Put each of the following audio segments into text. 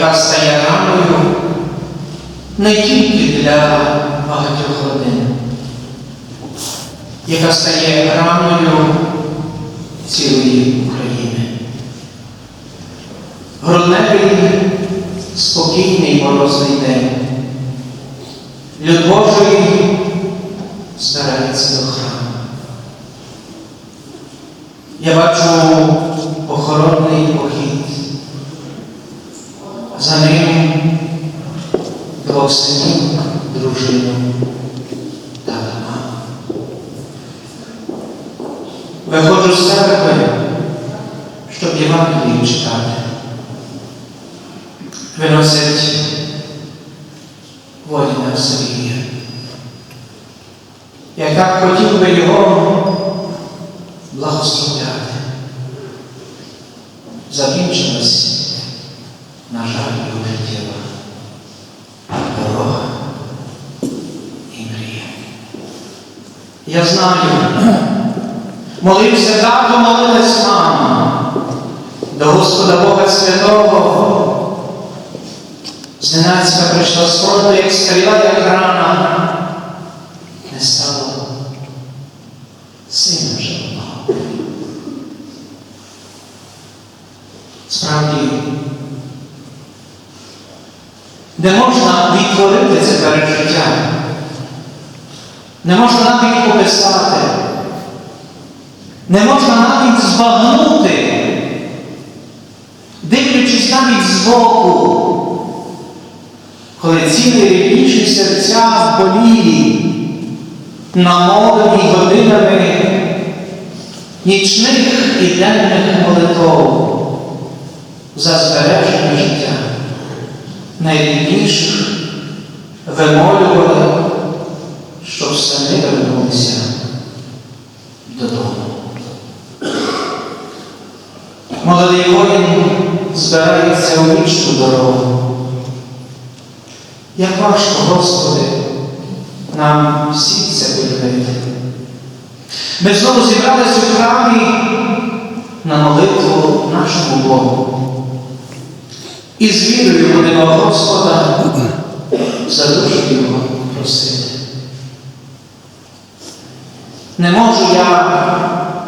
яка стає раною не тільки для багатьох родин, яка стає раною цілої України. Грудневий спокійний морозний день. Люд Божий збирається до храму. Я бачу Євангелії читати. Виносять воїна Сергія. Я так хотів би його благословляти. Закінчилась, на жаль, його життєва дорога і мрія. Я знаю, молився тато, молилась мама до Господа Бога Святого. Зненацька прийшла з фронту, як стріла, як рана. Не стало сина одного. Справді, не можна відтворити це пережиття. Не можна навіть описати. Не можна навіть збагнути, навіть збоку, коли цілі рідніші серця болілі, намолені годинами нічних і денних молитов за збереження життя, найрідніших вимолювали, щоб самі вернулися додому. Молодий збирається у вічну дорогу. Як важко, Господи, нам всі це виявити. Ми знову зібралися у храмі на молитву нашому Богу. І з вірою будемо Господа за душу Його просити. Не можу я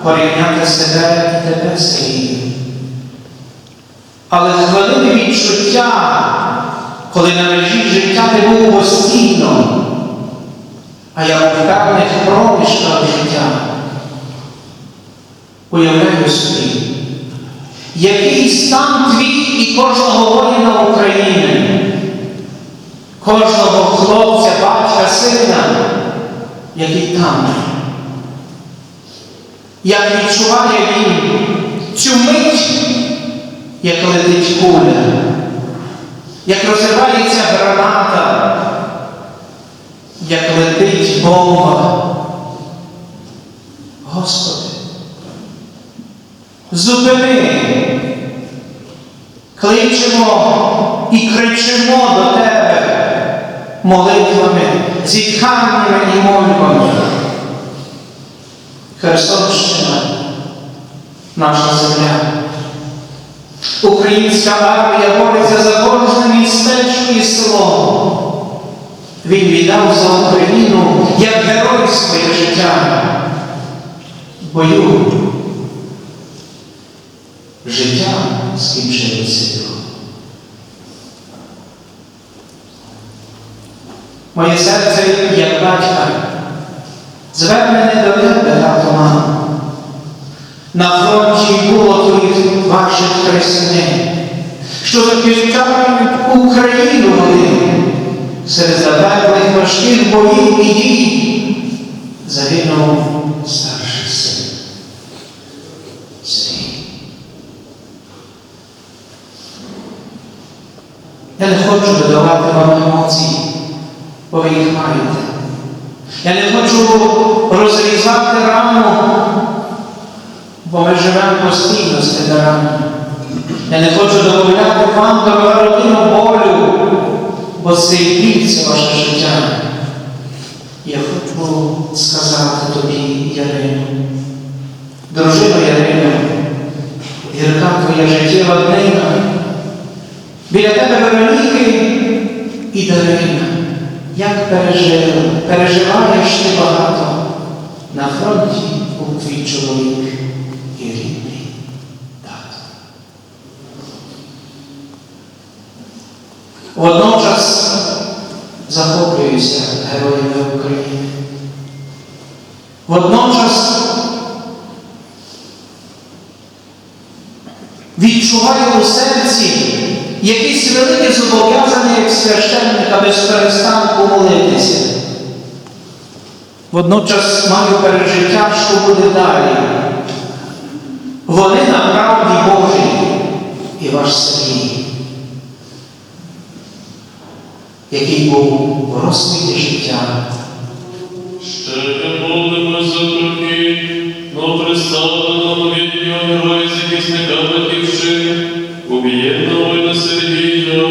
порівняти себе і тебе, Сергію. Але хвилини відчуття, коли на межі життя ти був постійно, а я у певних проміжках життя. Уявляю собі, який стан твій і кожного воїна України, кожного хлопця, батька, сина, який там. Як відчуває він цю мить, як летить куля, як розривається граната, як летить бомба. Господи, зупини, кличемо і кричимо до Тебе молитвами, зітханнями і мольбами. Херсонщина, наша земля. Українська армія бореться за кожне містечко і село. Він віддав за Україну як герой своє життя. Бою життя скінчилося його. Моє серце, як батька, звернене до тебе, тато мама. На фронті було твоїх ваших хресенів, що захищають Україну вони серед запеклих важких боїв і дій загинув старший син. Сергій. Я не хочу додавати вам емоцій, бо ви їх маєте. Я не хочу розрізати рану, бо ми живемо постійно з тими. Я не хочу додавати вам дорога родина болю, бо цей біль це ваше життя. Я хочу сказати тобі, Ярино. Дружино Ярино, гірка твоя життєва днина, біля тебе Вероніки і Дарина. Як пережив, переживаєш ти багато, на фронті був твій чоловік і рідний тато. Водночас захоплююся героями України. Водночас відчуваю у серці якісь великі зобов'язання як священника без перестанку молитися. Водночас маю пережиття, що буде далі. Вони на правді Божій і ваш Сергій, який був розквіті життя. Ще не молимо за роки, но представленому віднього героя захисника Батьківщини, убієдного воїна Сергія,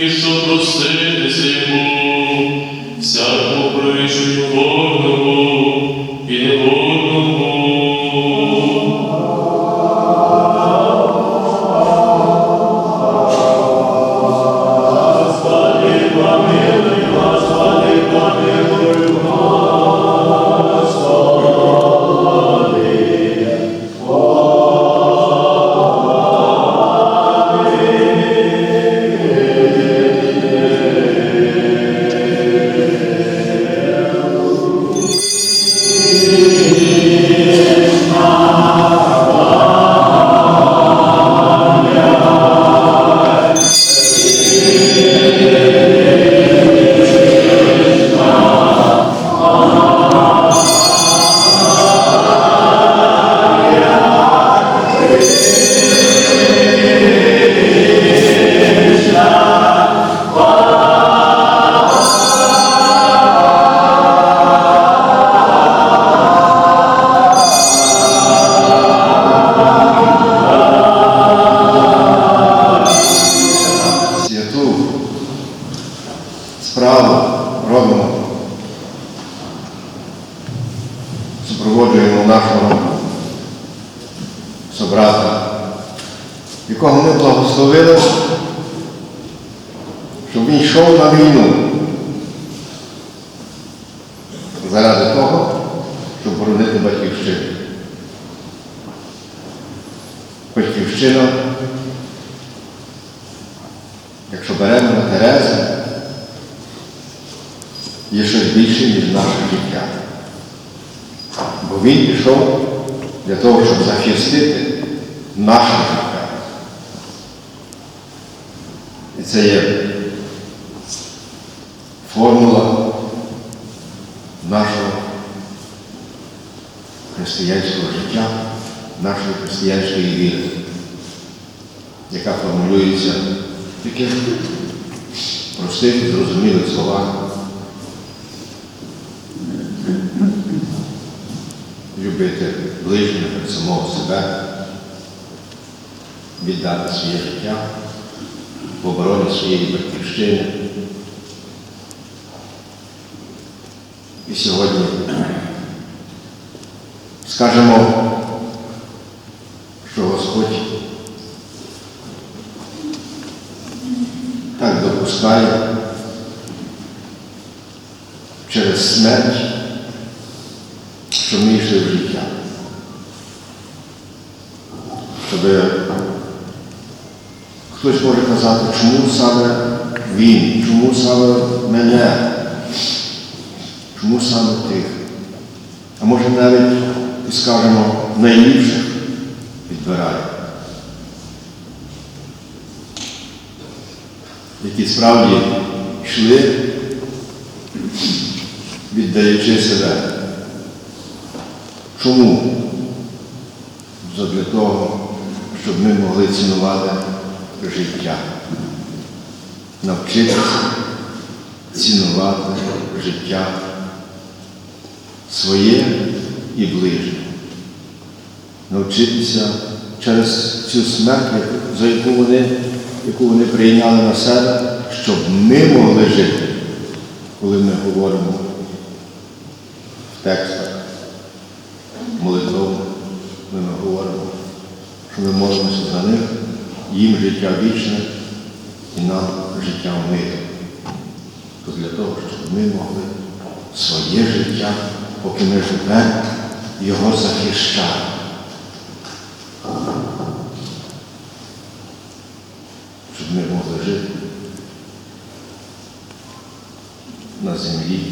і що проститися йому, всякому приреченню вольному і невольному. Заради того, щоб боронити батьківщину. Батьківщина Якщо беремо на Терезу, є щось більше, ніж наше життя. Бо він пішов для того, щоб захистити наше життя. І це є формула нашого християнського життя, нашої християнської віри, яка формулюється таких простих і зрозумілих словах. Любити ближнього як самого себе, віддати своє життя в обороні своєї батьківщини. І сьогодні скажемо, що Господь так допускає через смерть, що ми йшли в життя. Щоб хтось може казати, чому саме він, чому саме мене, чому саме тих. А може навіть скажемо найліпших відбирає. які справді йшли, віддаючи себе. Чому? Задля того, щоб ми могли цінувати життя, навчитися цінувати життя своє і ближнє. Навчитися через цю смерть, за яку вони, яку вони прийняли на себе, щоб ми могли жити, коли ми говоримо в текстах молитовно, ми говоримо, що ми молимося за них, їм життя вічне і нам життя в мирі. Для того, щоб ми могли своє життя поки ми живемо, його захищає. Щоб ми могли жити на землі.